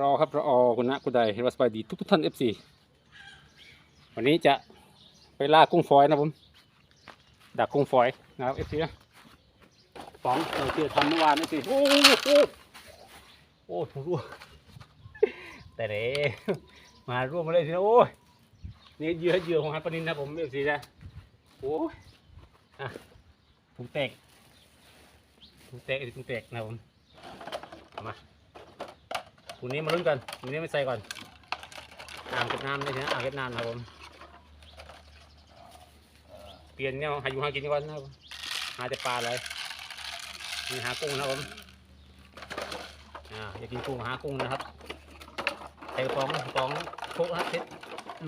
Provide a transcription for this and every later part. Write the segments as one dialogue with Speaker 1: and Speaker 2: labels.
Speaker 1: รอครับรอคุณนะคุณใดเห็นว่าสบายดีทุกทุกท่านเอฟซีวันนี้จะไปล่ากุ้งฝอยนะผมดักกุ้งฝอยนะครับเอฟซีนะป๋องเราที่ทำเมื่อวานนี่สิโอ้โหโอ้โหร่วแต่เด้มาร่วมมาเลยสินะโอ้ยนี่เยื่อเยื่อของฮันปนินนะผมเอฟซีนะโอ้ยอะถุงแตกถุงแตกถุงแตกนะผมมา วันนี้มาลุ้นกันวันนี้ไม่ใส่ก่อนอ่างเก็บน้ำนี่นะอ่างเก็บน้ำนะครับผม เปลี่ยนเนี่ยหาอยู่หากินก่อนนะครับหาแต่ปลาเลยนี่หากุ้งนะครับผมอ่าอยากกินกุ้งหากุ้งนะครับใส่กระป๋องกระป๋องโคกครับทิศ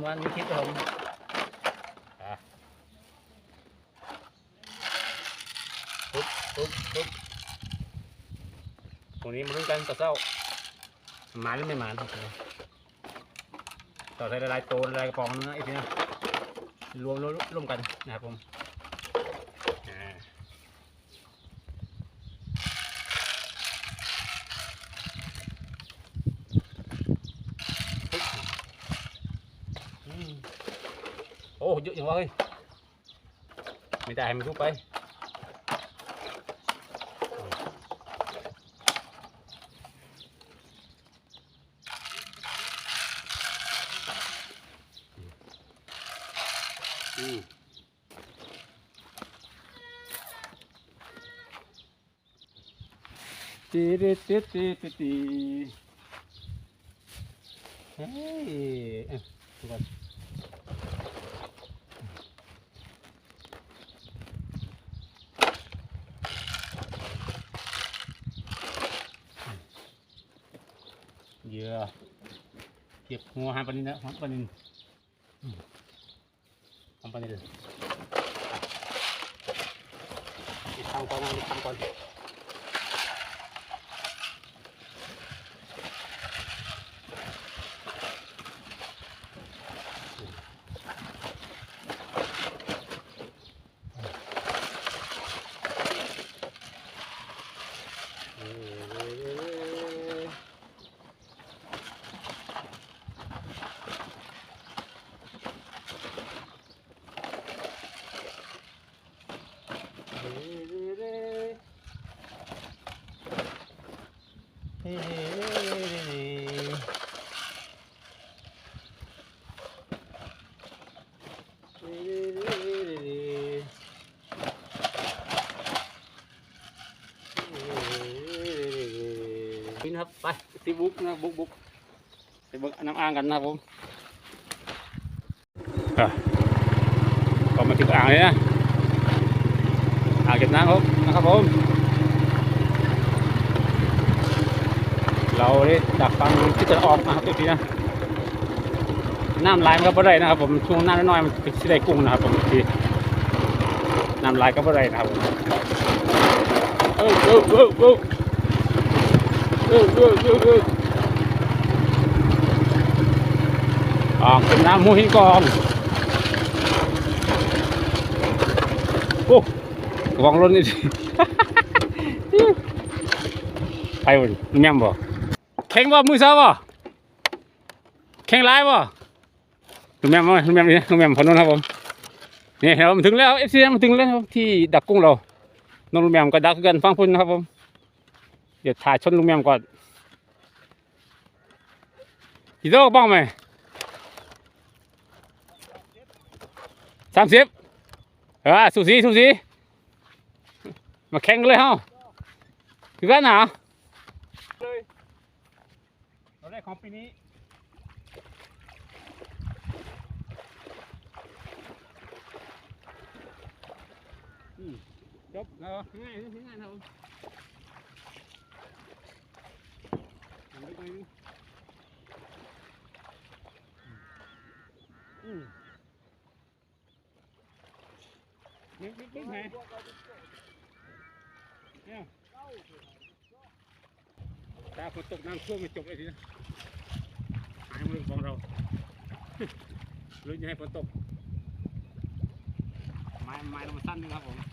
Speaker 1: วันนี้ทิศครับผมปุ๊บปุ๊บปุ๊บวันนี้มาลุ้นกันต่อเช้า หมาหรือไม่หมาต่อใส่ละลายโตละลายกระป๋องนะไอ้ทีนะรวมรวมรวมกันนะครับผมโอ้เยอะจังวะเฮ้ยไม่ได้ให้มันทุกไป ตีตีตีตีตีตีเฮ้ยเอ้ยดูก่อนเหยื่อเก็บหัวหางปลานินนะหางปลานิน 일단한번가보겠습 니. ไปที่บุกนะบุกบุกไปเบิกน้ำอ่างกันนะครับผมอะก็มาถึงอ่างเลยนะอ่างเก็บน้ำครับนะครับผม เราได้ดักฟังที่จะออกนะครับทุกทีนะน้ำลายมันก็บ่ได้นะครับผมช่วงน้ำน้อยๆมันจะได้กุ้งนะครับผมทุกทีน้ำลายก็บ่ได้นะครับผมเออเออเออเออเออเออเออเออออกเป็นน้ำมูหินกองโอ้ระวังรถนี่สิไปบนแม่มบ่แข่งบ่มือเช้าบ่แข่งหลายบ่ลุงแม่มมาลุงแม่มนี่ลุงแม่มพนนครับผมนี่เรามาถึงแล้วเอฟซีมาถึงแล้วที่ดักกุ้งเราน้องลุงแม่มก็ดักกันฟังพุ่นนะครับผม เดี๋ยวถ่ายชนลุงแม่มก่อนกี่โลบ้างไหมสามสิบเออสูสีสูสีมาแข่งกันเลยเฮาคือกันหนาเลยเราได้ของปีนี้อืมจบแล้วง่ายง่ายนะ Big, big, big, man. Yeah. Ta có chụp nam xuống mà chụp lại thì Hai mươi con rồi Lưới như hai con tục Mai, mai nó mà săn được hả bụng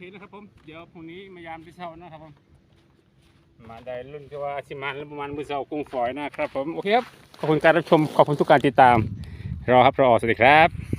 Speaker 1: ครับผมเคนะครับผม เดี๋ยวพรุ่งนี้มายามที่เช้านะครับผม มาได้รุ่นที่ว่าสิมาแล้วประมาณมือเช้ากุ้งฝอยนะครับผม โอเคครับ ขอบคุณการรับชม ขอบคุณทุกการติดตาม รอครับ รอ สวัสดีครับ